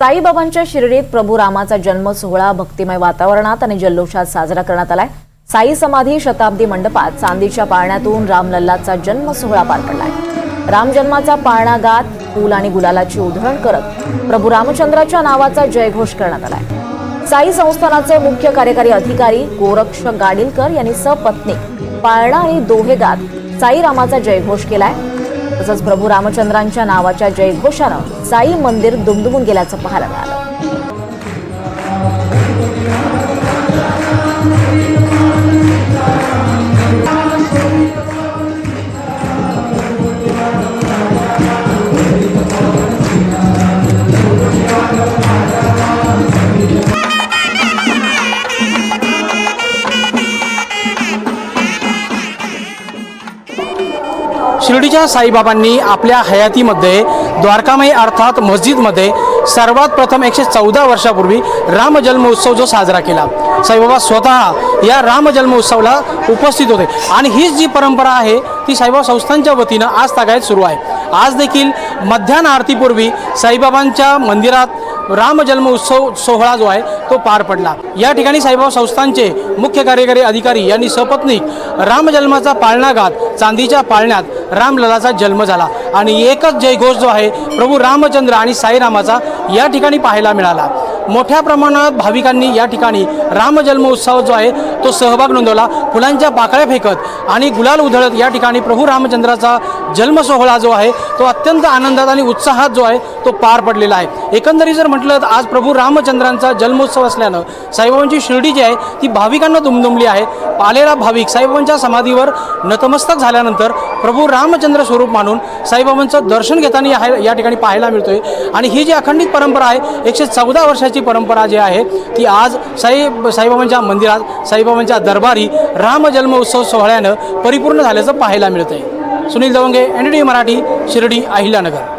साईबाबांच्या शिर्डीत प्रभू रामाचा जन्म सोहळा भक्तिमय वातावरणात आणि जल्लोषात साजरा करण्यात आलाय. साई समाधी शताब्दी मंडपात चांदीच्या पाळण्यातून रामलल्लाचा जन्म सोहळा पार पडलाय. राम जन्माचा पाळणा गात फूल आणि गुलालाची उधळण करत प्रभू रामचंद्राच्या नावाचा जयघोष करण्यात आलाय. साई संस्थानाचे मुख्य कार्यकारी अधिकारी गोरक्ष गाडीलकर यांनी सपत्नी पाळणा आणि दोहे गात साई रामाचा जयघोष केलाय. तसंच प्रभू रामचंद्रांच्या नावाच्या जयघोषानं साई मंदिर दुमदुमून गेल्याचं पाहायला मिळालं. शिर्डीच्या साईबाबांनी आपल्या हयातीमध्ये द्वारकामाई अर्थात मस्जिदमध्ये सर्वात प्रथम एकशे चौदा वर्षापूर्वी रामजन्मोत्सव जो साजरा केला. साईबाबा स्वतः या रामजन्मोत्सवाला उपस्थित होते. आणि हीच जी परंपरा आहे ती साईबाबा संस्थांच्या वतीनं आज तागायत सुरू आहे. आज देखील मध्यान्ह आरतीपूर्वी साईबाबांच्या मंदिरात रामजन्म उत्सव सोहळा जो आहे तो पार पडला. या ठिकाणी साईबाबा संस्थांचे मुख्य कार्यकारी अधिकारी यांनी सपत्नीक रामजन्माचा पाळणाघात चांदीच्या पाळण्यात रामललाचा जन्म झाला. आणि एकच जयघोष जो आहे प्रभू रामचंद्र आणि साईरामाचा या ठिकाणी पाहायला मिळाला. मोठ्या प्रमाणात भाविकांनी या ठिकाणी रामजन्म उत्सव जो आहे तो सहभाग नोंदवला. फुलांच्या पाकळ्या फेकत आणि गुलाल उधळत या ठिकाणी प्रभू रामचंद्राचा जन्मसोहळा जो आहे तो अत्यंत आनंदात आणि उत्साहात जो आहे तो पार पडलेला आहे. एकंदरीत जर म्हटलं तर आज प्रभू रामचंद्रांचा जन्मोत्सव असल्यानं साईबाबांची शिर्डी जी आहे ती भाविकांना दुमदुमली आहे. आलेला भाविक साईबाबांच्या समाधीवर नतमस्तक झाल्यानंतर प्रभू रामचंद्र स्वरूप मानून साईबाबांचं दर्शन घेताना या या ठिकाणी पाहायला मिळतोय. आणि ही जी अखंडित परंपरा आहे एकशे चौदा वर्षाची परंपरा जी आहे ती आज साई साईबाबांच्या मंदिरात साईबाबांच्या दरबारी राम जन्म उत्सव सोहळ्यानं परिपूर्ण झाल्याचं पाहायला मिळतं आहे सुनील दवंगे एन डी मराठी शिर्डी अहिल्यानगर.